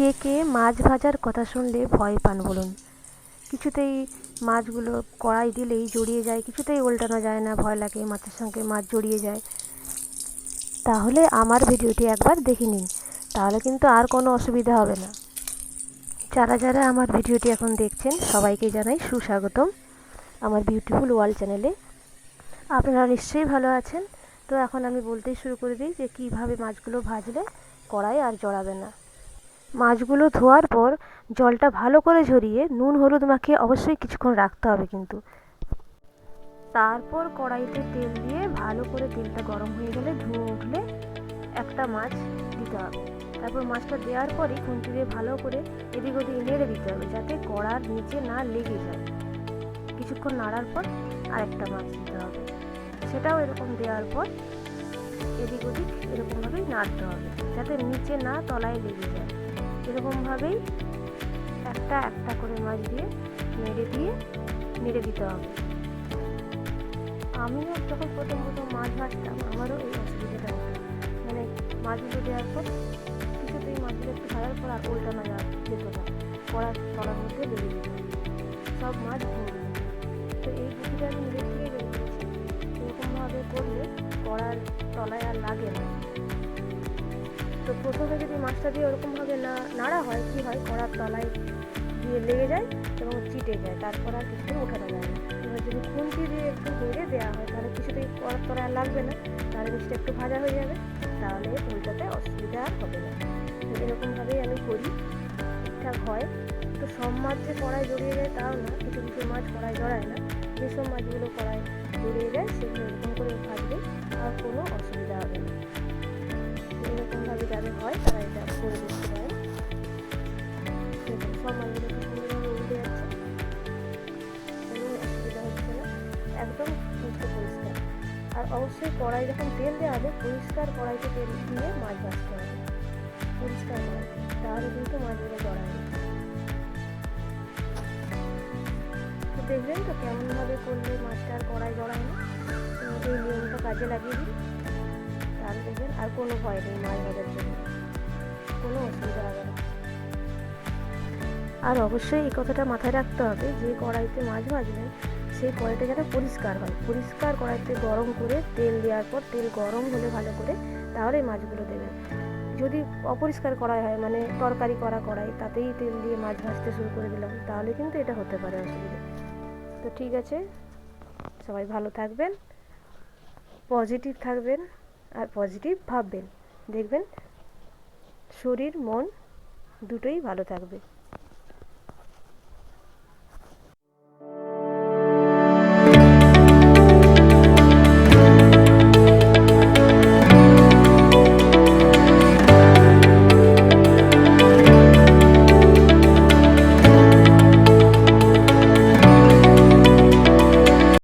কে কে মাছ ভাজার কথা শুনলে ভয় পান বলুন। কিছুতেই মাছগুলো কড়াই দিলেই জড়িয়ে যায়, কিছুতেই উল্টানো যায় না, ভয় লাগে, মাছের সঙ্গে মাছ জড়িয়ে যায়। তাহলে আমার ভিডিওটি একবার দেখে নিন, তাহলে কিন্তু আর কোনো অসুবিধা হবে না। যারা যারা আমার ভিডিওটি এখন দেখছেন, সবাইকে জানাই সুস্বাগতম আমার বিউটিফুল ওয়ার্ল্ড চ্যানেলে আপনারা নিশ্চয়ই ভালো আছেন। তো এখন আমি বলতেই শুরু করে দিই যে কীভাবে মাছগুলো ভাজলে কড়াই আর জড়াবে না। মাছগুলো ধোয়ার পর জলটা ভালো করে ঝরিয়ে নুন হলুদ মাখিয়ে অবশ্যই কিছুক্ষণ রাখতে হবে কিন্তু। তারপর কড়াইতে তেল দিয়ে ভালো করে তেলটা গরম হয়ে গেলে ধুয়ে উঠলে একটা মাছ দিতে হবে। তারপর মাছটা দেওয়ার পরে খুন্তি দিয়ে ভালো করে এদিক ওদিক নেড়ে দিতে হবে যাতে কড়ার নিচে না লেগে যায়। কিছুক্ষণ নাড়ার পর আরেকটা মাছ দিতে হবে। সেটাও এরকম দেওয়ার পর এদিক ওদিক এরকমভাবেই নাড়তে হবে যাতে নিচে না তলায় লেগে যায়। এরকমভাবেই একটা একটা করে মাছ দিয়ে মেরে দিয়ে মেরে দিতে হবে। আমিও যখন প্রথম প্রথম মাছ ভাজতাম আমারও এই অসুবিধাটা হতো। মানে মাছগুলো দেওয়ার পর কিছুতেই মাছগুলো একটু ভাজার পর আর উল্টানো যেত না। কড়ার তলার মধ্যে লেগে যেত। সব মাছ ভেঙে তো এই বুদ্ধিটা আমি নিজের থেকে বের করেছি। এরকমভাবে করলে কড়ার তলায় আর লাগে না। তো প্রথমে যদি মাছটা দিয়ে ওরকমভাবে না, নাড়া হয়, কী হয়? কড়ার তলায় দিয়ে লেগে যায় এবং চিটে যায়। তারপর আর কিছুদিন ওঠানো যায় না। এবার যদি খুন্তি দিয়ে একটু নেড়ে দেওয়া হয়, তাহলে কিছুতেই কড়ার তলায় আর লাগবে না। তাহলে জিনিসটা একটু ভাজা হয়ে যাবে। তাহলে উল্টাতে অসুবিধা আর হবে না। এরকমভাবেই আমি করি। ঠিকঠাক হয়। তো সব মাছ যে কড়াই জড়িয়ে যায়, তাও না। কিছু কিছু মাছ কড়াই জড়ায় না। যেসব মাছগুলো কড়াই জড়িয়ে যায়, সেগুলো সব মাছগুলো সুন্দরভাবে উঠে যাচ্ছে কোনো অসুবিধা হচ্ছে না একদম মুক্ত পরিষ্কার আর অবশ্যই কড়াই যখন তেল দেওয়া হবে পরিষ্কার কড়াইতে তেল দিয়ে মাছ ভাজতে হবে পরিষ্কার কড়াই তাহলে কিন্তু মাছগুলো না তো দেখবেন তো কেমনভাবে করলে মাছটা আর কড়াই জড়ায় না এই নিয়মটা কাজে লাগিয়ে দিন তাহলে দেখবেন আর কোনো ভয় নেই মাছ ভাজার জন্য। কোনো অসুবিধা হবে না। আর অবশ্যই এই কথাটা মাথায় রাখতে হবে, যে কড়াইতে মাছ ভাজবেন সেই কড়াইটা যেন পরিষ্কার হয়। পরিষ্কার কড়াইতে গরম করে তেল দেওয়ার পর তেল গরম হলে ভালো করে তাহলে মাছগুলো দেবেন যদি অপরিষ্কার কড়াই হয় মানে তরকারি করা কড়াই, তাতেই তেল দিয়ে মাছ ভাজতে শুরু করে দিলাম, তাহলে কিন্তু এটা হতে পারে অসুবিধা। তো ঠিক আছে, সবাই ভালো থাকবেন, পজিটিভ থাকবেন আর পজিটিভ ভাববেন। দেখবেন শরীর, মন দুটোই ভালো থাকবে।